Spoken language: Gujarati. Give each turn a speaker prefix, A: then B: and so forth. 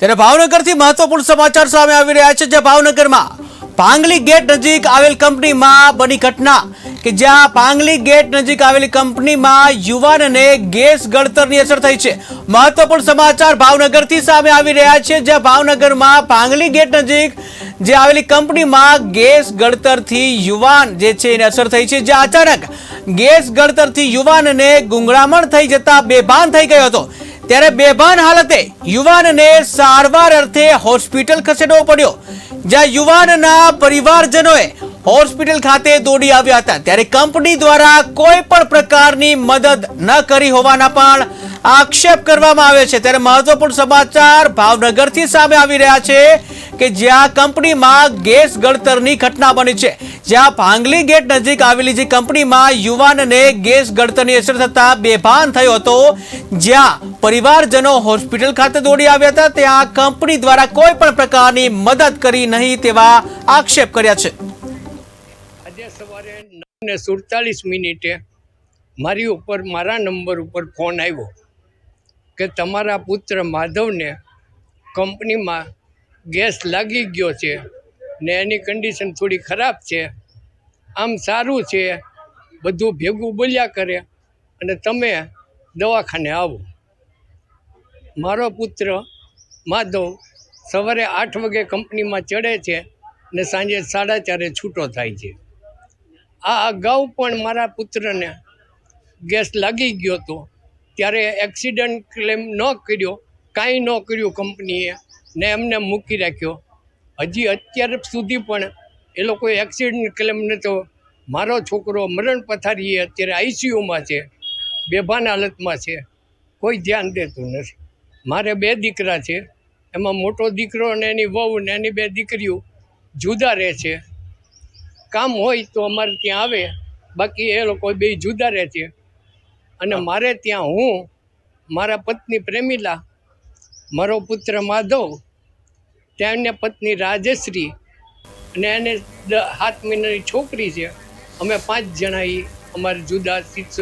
A: ત્યારે ભાવનગરથી મહત્વપૂર્ણ સમાચાર સામે આવી રહ્યા છે જ્યાં ભાવનગરમાં પાંગલી ગેટ નજીક આવેલ કંપનીમાં બની ઘટના કે જ્યાં પાંગલી ગેટ નજીક આવેલી કંપનીમાં યુવાનને ગેસ ગળતરની અસર થઈ છે. મહત્વપૂર્ણ સમાચાર ભાવનગરથી સામે આવી રહ્યા છે, જ્યાં ભાવનગરમાં પાંગલી ગેટ નજીક જે આવેલી કંપનીમાં ગેસ ગળતરથી યુવાન જે છે એને અસર થઈ છે, જ્યાં અચાનક ગેસ ગળતરથી યુવાનને ગુંગળામણ થઈ જતા બેભાન થઈ ગયો હતો. ત્યારે બેભાન હાલતે યુવાનને સારવાર અર્થે હોસ્પિટલ ખસેડવો પડ્યો. જ્યાં યુવાનના પરિવારજનોએ હોસ્પિટલ ખાતે દોડી આવ્યા હતા. ત્યારે કંપની દ્વારા કોઈ પણ પ્રકારની મદદ ન કરી હોવાના પણ આક્ષેપ કરવામાં આવે છે. ત્યારે મહત્વપૂર્ણ સમાચાર ભાવનગરથી સામે આવી રહ્યા છે કે જ્યાં કંપનીમાં ગેસ ગળતરની ઘટના બની છે. જ્યાં ભાંગલી ગેટ નજીક આવેલી જે કંપનીમાં યુવાનને ગેસ ગળતરની અસર થતા બેભાન થયો હતો, જ્યાં પરિવારજનો હોસ્પિટલ ખાતે દોડી આવ્યા હતા. ત્યાં કંપની દ્વારા કોઈ પણ પ્રકારની મદદ કરી નહીં તેવા આક્ષેપ કર્યા છે.
B: આજે સવારે નવ ને સુડતાલીસ મિનિટે મારી ઉપર, મારા નંબર ઉપર ફોન આવ્યો કે તમારા પુત્ર માધવને કંપનીમાં ગેસ લાગી ગયો છે. ને એની કન્ડિશન થોડી ખરાબ છે. આમ સારું છે. બધું ભેગું બોલ્યા કરે અને તમે દવાખાને આવો. મારો પુત્ર માધવ સવારે આઠ વાગે કંપનીમાં ચડે છે ને સાંજે સાડા ચારે છૂટો થાય છે. આ અગાઉ પણ મારા પુત્રને ગેસ લાગી ગયો હતો. ત્યારે એક્સિડન્ટ ક્લેમ ન કર્યો. કાંઈ ન કર્યું કંપનીએ ને એમને મૂકી રાખ્યો. હજી અત્યાર સુધી પણ એ લોકોએ એક્સિડન્ટ ક્લેમ તો મારો છોકરો મરણ પથારીએ અત્યારે આઈસીયુમાં છે. બેભાન હાલતમાં છે. કોઈ ધ્યાન દેતું નથી. મારે બે દીકરા છે. એમાં મોટો દીકરો અને એની વહુ ને એની બે દીકરીઓ જુદા રહે છે. કામ હોય તો અમારે ત્યાં આવે. બાકી એ લોકો બે જુદા રહે છે. અને મારે ત્યાં હું મારા પત્ની પ્રેમિલા મારો પુત્ર માધવ ત્યાં એમને પત્ની રાજેશ્રી અને એને સાત મહિનાની છોકરી છે. અમે પાંચ જણા એ અમારે જુદા શિક્ષ